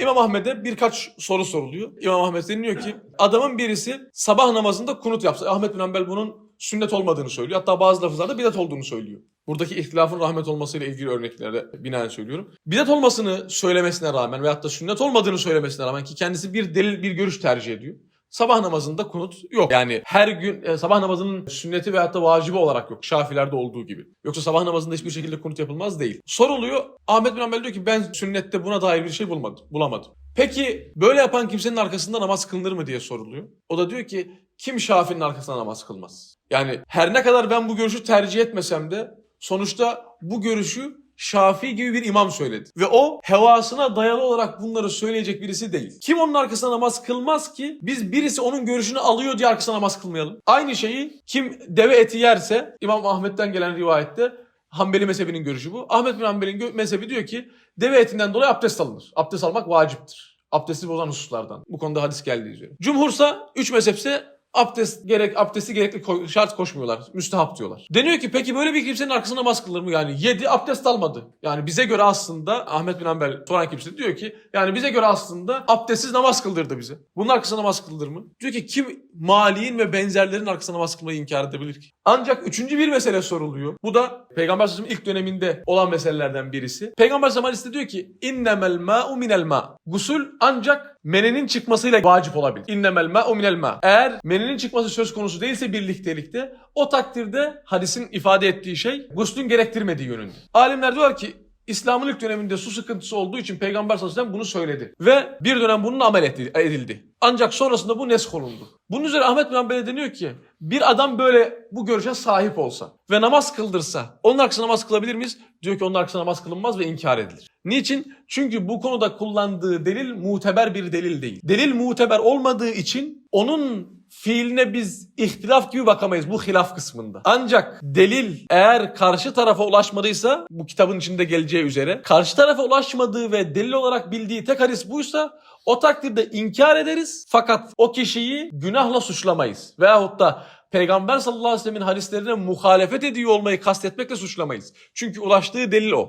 İmam Ahmet'e birkaç soru soruluyor. İmam Ahmet deniliyor ki adamın birisi sabah namazında kunut yapsa. Ahmet bin Hanbel bunun sünnet olmadığını söylüyor. Hatta bazı lafızlarda bidat olduğunu söylüyor. Buradaki ihtilafın rahmet olmasıyla ilgili örneklere binaen söylüyorum. Bidat olmasını söylemesine rağmen veyahut da sünnet olmadığını söylemesine rağmen ki kendisi bir delil, bir görüş tercih ediyor. Sabah namazında kunut yok. Yani her gün e, sabah namazının sünneti veyahut da vacibi olarak yok. Şafilerde olduğu gibi. Yoksa sabah namazında hiçbir şekilde kunut yapılmaz değil. Soruluyor. Ahmet bin Hanbel diyor ki ben sünnette buna dair bir şey bulmadım. Bulamadım. Peki böyle yapan kimsenin arkasında namaz kılınır mı diye soruluyor. O da diyor ki kim Şafii'nin arkasında namaz kılmaz? Yani her ne kadar ben bu görüşü tercih etmesem de sonuçta bu görüşü Şafii gibi bir imam söyledi. Ve o hevasına dayalı olarak bunları söyleyecek birisi değil. Kim onun arkasına namaz kılmaz ki biz birisi onun görüşünü alıyor diye arkasına namaz kılmayalım. Aynı şeyi kim deve eti yerse İmam Ahmet'ten gelen rivayette Hanbeli mezhebinin görüşü bu. Ahmet bin Hanbel'in mezhebi diyor ki deve etinden dolayı abdest alınır. Abdest almak vaciptir. Abdesti bozan hususlardan. Bu konuda hadis geldiği üzere. Cumhursa, üç mezhepse abdest gerek abdesti gerekli şart koşmuyorlar. Müstehap diyorlar. Deniyor ki peki böyle bir kimsenin arkasına namaz kılınır mı? Yani yedi abdest almadı. Yani bize göre aslında Ahmet bin Hanbel soran kimse diyor ki yani bize göre aslında abdestsiz namaz kıldırdı bize. Bunun arkasına namaz kılınır mı? Diyor ki kim Mali'nin ve benzerlerinin arkasına namaz kılmayı inkar edebilir ki? Ancak üçüncü bir mesele soruluyor. Bu da Peygamber Aleyhisselam'ın ilk döneminde olan meselelerden birisi. Peygamber hadiste diyor ki innemel ma'u minel ma. Gusül ancak menenin çıkmasıyla vacip olabilir. İnnemel ma'u minel ma. Eğer menenin çıkması söz konusu değilse birliktelikte o takdirde hadisin ifade ettiği şey guslün gerektirmediği yönünde. Alimler diyorlar ki İslam'ın ilk döneminde su sıkıntısı olduğu için Peygamber sallallahu aleyhi ve sellem bunu söyledi. Ve bir dönem bunun amel edildi. Ancak sonrasında bu nesk olundu. Bunun üzerine Ahmet bin Hanbel'e deniyor ki bir adam böyle bu görüşe sahip olsa ve namaz kıldırsa onun arkasına namaz kılabilir miyiz? Diyor ki onun arkasına namaz kılınmaz ve inkar edilir. Niçin? Çünkü bu konuda kullandığı delil muteber bir delil değil. Delil muteber olmadığı için onun fiiline biz ihtilaf gibi bakamayız bu hilaf kısmında. Ancak delil eğer karşı tarafa ulaşmadıysa bu kitabın içinde geleceği üzere karşı tarafa ulaşmadığı ve delil olarak bildiği tek hadis buysa o takdirde inkar ederiz fakat o kişiyi günahla suçlamayız. Veyahut da Peygamber sallallahu aleyhi ve sellemin hadislerine muhalefet ediyor olmayı kastetmekle suçlamayız. Çünkü ulaştığı delil o.